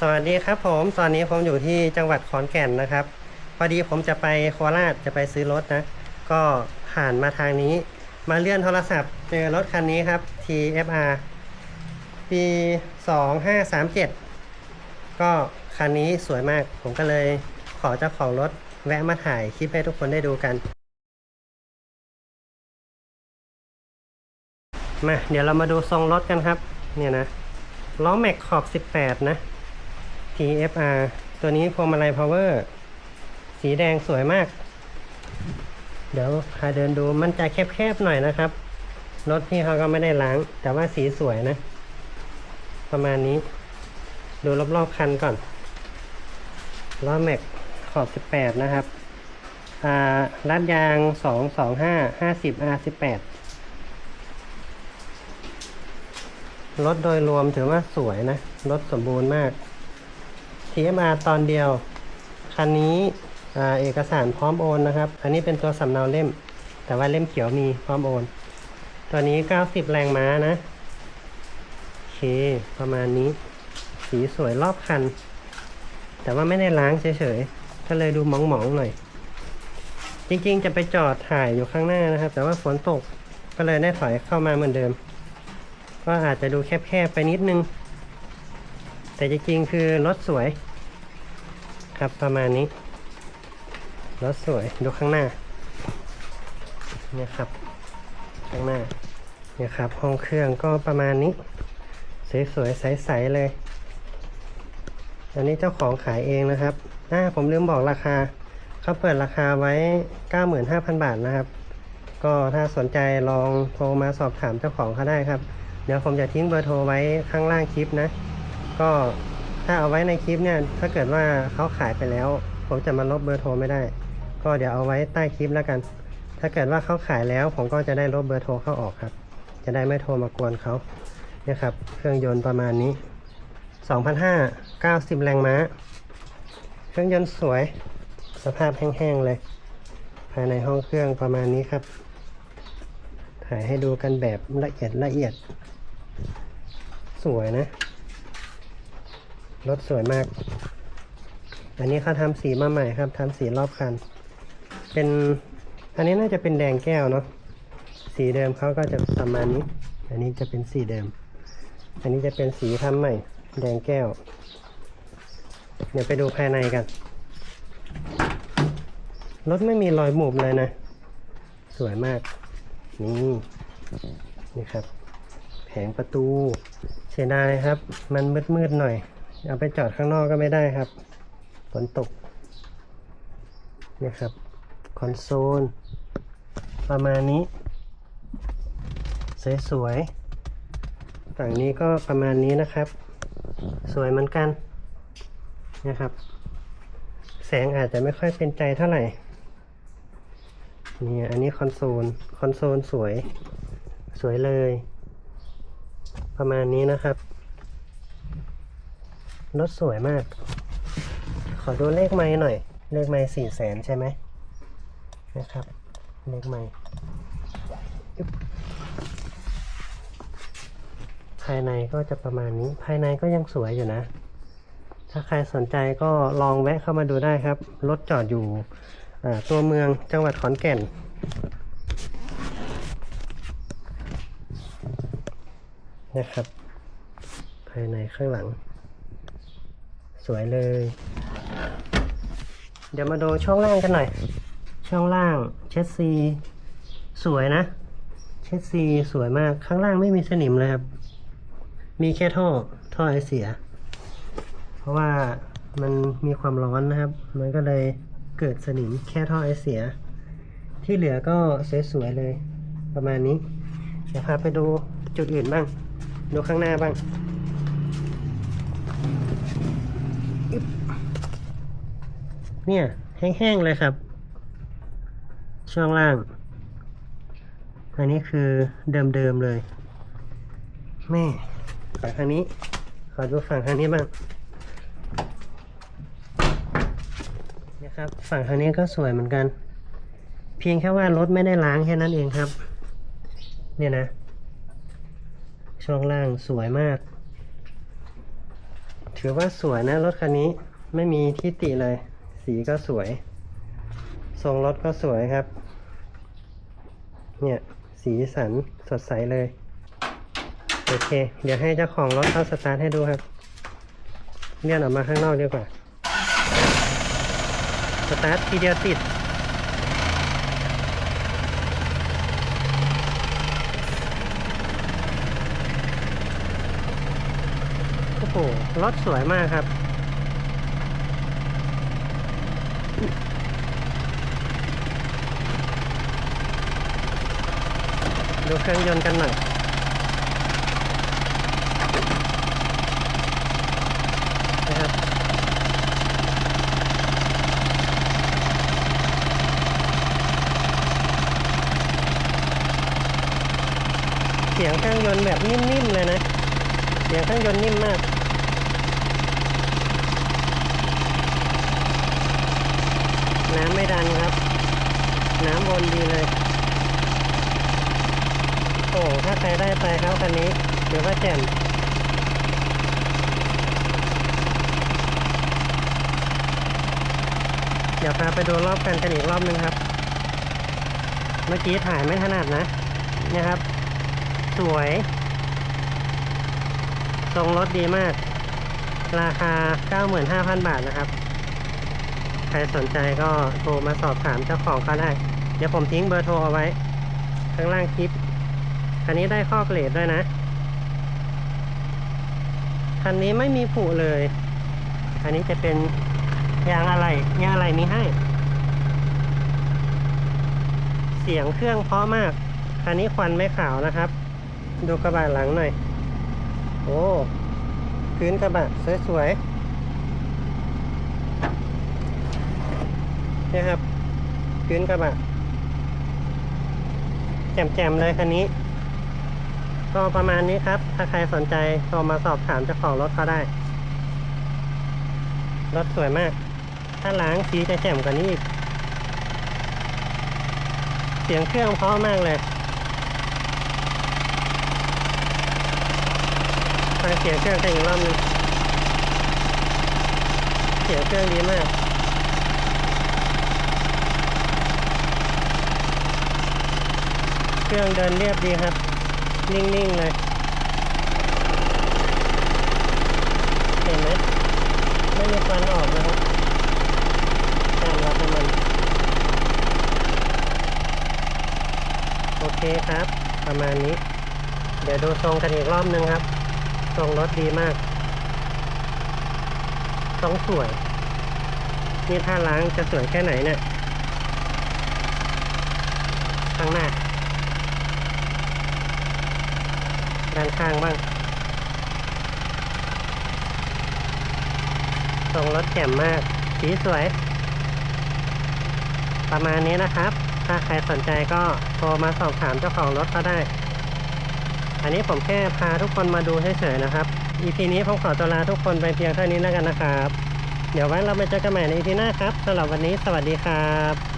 สวัสดีครับผมตอนนี้ผมอยู่ที่จังหวัดขอนแก่นนะครับ พอดีผมจะไปโคราชจะไปซื้อรถนะ ก็ผ่านมาทางนี้ มาเลื่อนโทรศัพท์เจอรถคันนี้ครับ TFR ปี 2537 ก็คันนี้สวยมาก ผมก็เลยขอเจ้าของรถแวะมาถ่ายคลิปให้ทุกคนได้ดูกัน มาเดี๋ยวเรามาดูทรงรถกันครับ เนี่ยนะล้อแม็กขอบ 18 นะ TFR ตัวนี้พวงมาลัย power สีแดงสวยมาก เดี๋ยวพาเดินดูมันจะแคบๆหน่อยนะครับ รถพี่เขาก็ไม่ได้ล้าง แต่ว่าสีสวยนะ ประมาณนี้ ดูรอบๆคันก่อนล้อแม็กขอบ 18 นะครับอ่าลัดยาง 225 50 R18 รถโดยรวมถือว่าสวยนะ รถสมบูรณ์มาก TMR ตอนเดียว คันนี้เอกสารพร้อมโอนนะครับ อันนี้เป็นตัวสำเนาเล่ม แต่ว่าเล่มเขียวมีพร้อมโอน ตัวนี้ 90 แรงม้านะโอเค ประมาณนี้ สีสวยรอบคัน แต่ว่าไม่ได้ล้างเฉยๆ ก็เลยดูมองๆหน่อย จริงๆ จะไปจอดถ่ายอยู่ข้างหน้านะครับ แต่ว่าฝนตก ก็เลยได้ถอยเข้ามาเหมือนเดิม ก็อาจจะดูแคบๆไปนิดนึง แต่จริงๆ คือรถสวย ครับประมาณนี้รถสวยดูข้างหน้าเนี่ยครับ ข้างหน้าเนี่ยครับห้องเครื่องก็ประมาณนี้ สวยๆใสๆเลย อันนี้เจ้าของขายเองนะครับอ่าผมลืมบอกราคาเขาเปิดราคาไว้ 95,000 บาทนะครับ ก็ถ้าสนใจลองโทรมาสอบถามเจ้าของเขาได้ครับ เดี๋ยวผมจะทิ้งเบอร์โทรไว้ข้างล่างคลิปนะ ก็ ถ้าเอาไว้ในคลิปเนี่ยถ้าเกิดว่าเขาขายไปแล้ว ผมจะมาลบเบอร์โทรไม่ได้ ก็เดี๋ยวเอาไว้ใต้คลิปแล้วกัน ถ้าเกิดว่าเขาขายแล้ว ผมก็จะได้ลบเบอร์โทรเขาออกครับ จะได้ไม่โทรมากวนเขาเนี่ยครับ เครื่องยนต์ประมาณนี้2,500 90 แรงม้า เครื่องยนต์สวย สภาพแห้งๆเลย ภายในห้องเครื่องประมาณนี้ครับ ถ่ายให้ดูกันแบบละเอียดละเอียด สวยนะ รถสวยมาก อันนี้เขาทำสีมาใหม่ครับทำสีรอบคัน เป็นอันนี้น่าจะเป็นแดงแก้วเนาะสีเดิมเขาก็จะประมาณนี้ อันนี้จะเป็นสีเดิม อันนี้จะเป็นสีทำใหม่ แดงแก้ว เดี๋ยวไปดูภายในกัน รถไม่มีรอยหมุบเลยนะ สวยมาก นี่นี่ครับ แผงประตูเสียดายครับ มันมืดๆหน่อย เอาไปจอดข้างนอกก็ไม่ได้ครับฝนตกนี่ครับ คอนโซล ประมาณนี้ สวยๆฝั่งนี้ก็ประมาณนี้นะครับ สวยเหมือนกันนะครับ แสงอาจจะไม่ค่อยเป็นใจเท่าไหร่นี่อันนี้คอนโซล คอนโซลสวย สวยเลย ประมาณนี้นะครับ รถสวยมาก ขอดูเลขไม้หน่อย เลขไม้สี่แสนใช่ไหมนะครับ เลขไม้ภายในก็จะประมาณนี้ ภายในก็ยังสวยอยู่นะ ถ้าใครสนใจก็ลองแวะเข้ามาดูได้ครับ รถจอดอยู่อ่ตัวเมืองจังหวัดขอนแก่น นะครับ ภายในข้างหลัง สวยเลย เดี๋ยวมาดูช่องล่างกันหน่อย ช่องล่างเชสซี สวยนะ เชสซีสวยมากข้างล่างไม่มีสนิมเลยครับ มีแค่ท่อท่อไอเสีย เพราะว่ามันมีความร้อนนะครับ มันก็เลยเกิดสนิมแค่ท่อไอเสีย ที่เหลือก็สวยๆเลย ประมาณนี้ เดี๋ยวพาไปดูจุดอื่นบ้าง ดูข้างหน้าบ้าง เนี่ย แห้งๆเลยครับ ช่วงล่าง อันนี้คือเดิมๆเลย แม่ฝั่งทางนี้ ขอดูฝั่งทางนี้บ้างนะครับฝั่งทางนี้ก็สวยเหมือนกัน เพียงแค่ว่ารถไม่ได้ล้างแค่นั้นเองครับ เนี่ยนะ ช่วงล่างสวยมาก ถือว่าสวยนะรถคันนี้ไม่มีที่ติเลย สีก็สวย ทรงรถก็สวยครับ เนี่ยสีสันสดใสเลย โอเค เดี๋ยวให้เจ้าของรถเข้าสตาร์ทให้ดูครับ เลื่อนออกมาข้างนอกดีกว่า สตาร์ททีเดียวติดโอ้โหรถสวยมากครับ ดูเครื่องยนต์กันหน่อยนะครับเสียงเครื่องยนต์แบบนิ่มๆเลยนะ เสียงเครื่องยนต์นิ่มมากน้ำไม่ดันครับ น้ำวนดีเลย อ้ถ้าใครได้ไปครับคันนี้เดี๋ยวว่าแจ่มเดี๋ยวพาไปดูรอบกันกันอีกรอบนึงครับ เมื่อกี้ถ่ายไม่ถนัดนะเนี่ยครับ สวย ทรงรถดีมาก ราคา 95,000 บาทนะครับ ใครสนใจก็โทรมาสอบถามเจ้าของก็ได้ เดี๋ยวผมทิ้งเบอร์โทรเอาไว้ ข้างล่างคลิป คันนี้ได้ข้อเกรดด้วยนะ คันนี้ไม่มีผุเลย อันนี้จะเป็นยางอะไรยางอะไรมีให้ เสียงเครื่องเพราะมาก คันนี้ควันไม่ขาวนะครับ ดูกระบะหลังหน่อย โอ้พื้นกระบะสวยๆนี่ครับพื้นกระบะแจ่มๆเลยคันนี้ ก็ประมาณนี้ครับ ถ้าใครสนใจโทรมาสอบถามเจ้าของรถเขาได้ รถสวยมาก ถ้าล้างสีจะแจ่มกว่านี้อีก เสียงเครื่องเพราะมากเลยฟังเสียงเครื่องกันอีกรอบนึงเสียงเครื่องดีมากเครื่องเดินเรียบดีครับ นิ่ง ๆ เลย เห็นไหมไม่มีควันออกนะครับการรับน้ำมัน โอเคครับ ประมาณนี้ เดี๋ยวดูทรงกันอีกรอบนึงครับ ทรงรถดีมากทรงสวย นี่ถ้าล้างจะสวยแค่ไหนเนี่ยข้างหน้า ด้านข้างบ้างทรงรถแจ่มมาก สีสวย ประมาณนี้นะครับ ถ้าใครสนใจก็โทรมาสอบถามเจ้าของรถก็ได้ อันนี้ผมแค่พาทุกคนมาดูเฉยๆนะครับ EP นี้ผมขอตัวลาทุกคนไปเพียงเท่านี้แล้วกันนะครับ เดี๋ยวไว้เราไปเจอกันใหม่ใน EP หน้าครับสำหรับวันนี้สวัสดีครับ